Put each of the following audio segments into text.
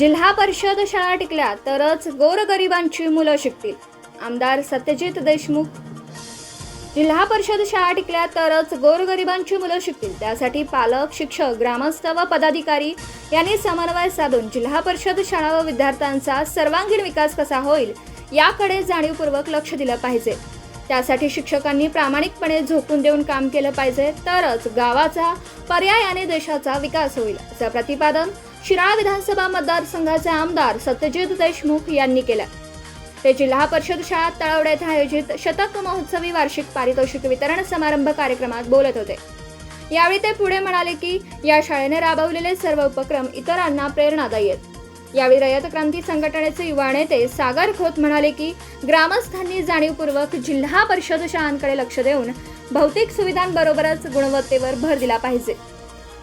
जिल्हा परिषद शाळा टिकल्या तरच गोरगरिबांची मुलं शिकतील. आमदार सत्यजित देशमुख. जिल्हा परिषद शाळा टिकल्या तरच गोरगरिबांची मुलं शिकतील. त्यासाठी पालक शिक्षक ग्रामस्थ व पदाधिकारी यांनी समन्वय साधून जिल्हा परिषद शाळा व विद्यार्थ्यांचा सर्वांगीण विकास कसा होईल याकडे जाणीवपूर्वक लक्ष दिलं पाहिजे. त्यासाठी शिक्षकांनी प्रामाणिकपणे झोकून देऊन काम केलं पाहिजे. तरच गावाचा पर्यायाने देशाचा विकास होईल. असं प्रतिपादन शिराळा विधानसभा मतदारसंघाचे आमदार सत्यजित देशमुख यांनी केलं. ते जिल्हा परिषद शाळा तळवडे येथे आयोजित शतक महोत्सवी वार्षिक पारितोषिक वितरण समारंभ कार्यक्रमात बोलत होते. यावेळी ते पुढे म्हणाले की या शाळेने राबवलेले सर्व उपक्रम इतरांना प्रेरणादायी आहेत. यावेळी रयत क्रांती संघटनेचे युवा नेते सागर खोत म्हणाले की ग्रामस्थांनी जाणीवपूर्वक जिल्हा परिषद शाळांकडे लक्ष देऊन भौतिक सुविधांबरोबरच गुणवत्तेवर भर दिला पाहिजे.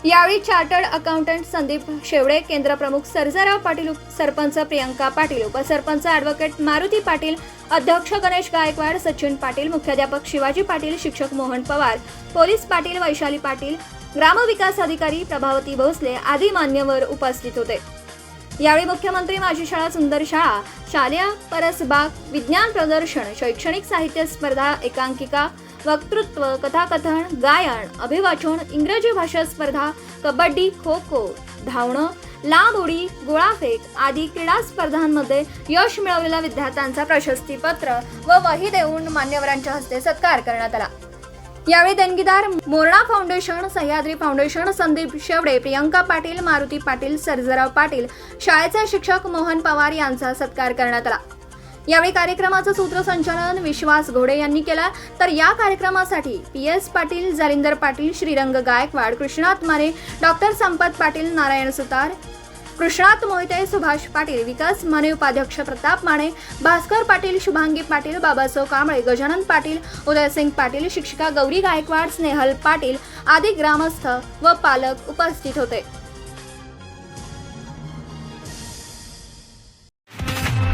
यावेळी चार्टर्ड अकाउंटंट संदीप शेवडे केंद्रप्रमुख सर्जाराव पाटील सरपंच प्रियंका पाटील उपसरपंच ॲडव्होकेट मारुती पाटील अध्यक्ष गणेश गायकवाड सचिन पाटील मुख्याध्यापक शिवाजी पाटील शिक्षक मोहन पवार पोलीस पाटील वैशाली पाटील ग्रामविकास अधिकारी प्रभावती भोसले आदी मान्यवर उपस्थित होते. यावेळी मुख्यमंत्री माझी शाळा सुंदर शाळा शालेय परसबाग विज्ञान प्रदर्शन शैक्षणिक साहित्य स्पर्धा एकांकिका वक्तृत्व कथाकथन गायन अभिवाचन इंग्रजी भाषा स्पर्धा कबड्डी खो खो धावणं लांब उडी गोळाफेक आदी क्रीडा स्पर्धांमध्ये यश मिळवलेल्या विद्यार्थ्यांचा प्रशस्तीपत्र व वही देऊन मान्यवरांच्या हस्ते सत्कार करण्यात आला. यावेळी देणगीदार मोरणा फाउंडेशन सह्याद्री फाउंडेशन संदीप शेवडे प्रियंका पाटील मारुती पाटील सर्जराव पाटील शाळेचे शिक्षक मोहन पवार यांचा सत्कार करण्यात आला. यावेळी कार्यक्रमाचं सूत्रसंचालन विश्वास घोडे यांनी केलं. तर या कार्यक्रमासाठी P S Patil Jalindar Patil Shrirang Gaikwad Krishnat Mane doctor Sampat Patil Narayan सुतार कृष्णात मोहिते सुभाष पाटील विकास माने उपाध्यक्ष प्रताप माने भास्कर पाटील शुभांगी पाटील बाबासाव कांबळे गजानन पाटील उदयसिंग पाटील शिक्षिका गौरी गायकवाड स्नेहल पाटील आदी ग्रामस्थ व पालक उपस्थित होते.